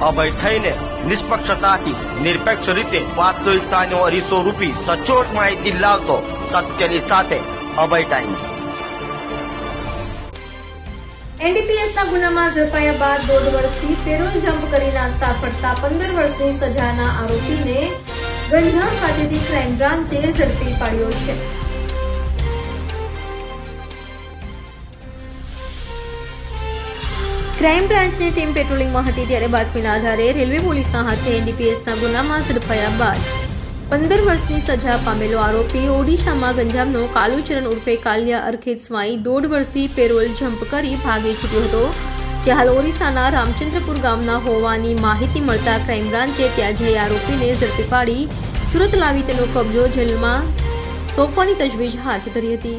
અભય થઈને નિષ્પક્ષતાથી, નિરપેક્ષ રીતે વાસ્તવિકતાનો અરીસો રૂપી સચોટ માહિતી લાવતો સત્યની સાથે અભય ટાઈમ્સ. એનડીપીએસના ગુનામાં ઝડપાયા બાદ દોઢ વર્ષથી પેરોલ જમ્પ કરી નાસ્તા ફરતા પંદર વર્ષની સજાના આરોપીને ગંજામ ખાતેથી ક્રાઇમ બ્રાન્ચે ઝડપી પાડ્યો છે. ક્રાઇમ બ્રાન્ચની ટીમ પેટ્રોલિંગમાં હતી ત્યારે બાતમીના આધારે રેલવે પોલીસના હાથે એનડીપીએસના ગુનામાં ઝડપાયા બાદ પંદર વર્ષની સજા પામેલો આરોપી ઓડિશામાં ગંજામનો કાલુચરણ ઉર્ફે કાલિયા અર્ખિત સ્વાઈ દોઢ વર્ષથી પેરોલ જમ્પ કરી ભાગી છૂટ્યો હતો. જે હાલ ઓરિસ્સાના રામચંદ્રપુર ગામના હોવાની માહિતી મળતા ક્રાઇમ બ્રાન્ચે ત્યાં જઈ આરોપીને ઝડપી પાડી, સુરત લાવી તેનો કબજો જેલમાં સોંપવાની તજવીજ હાથ ધરી હતી.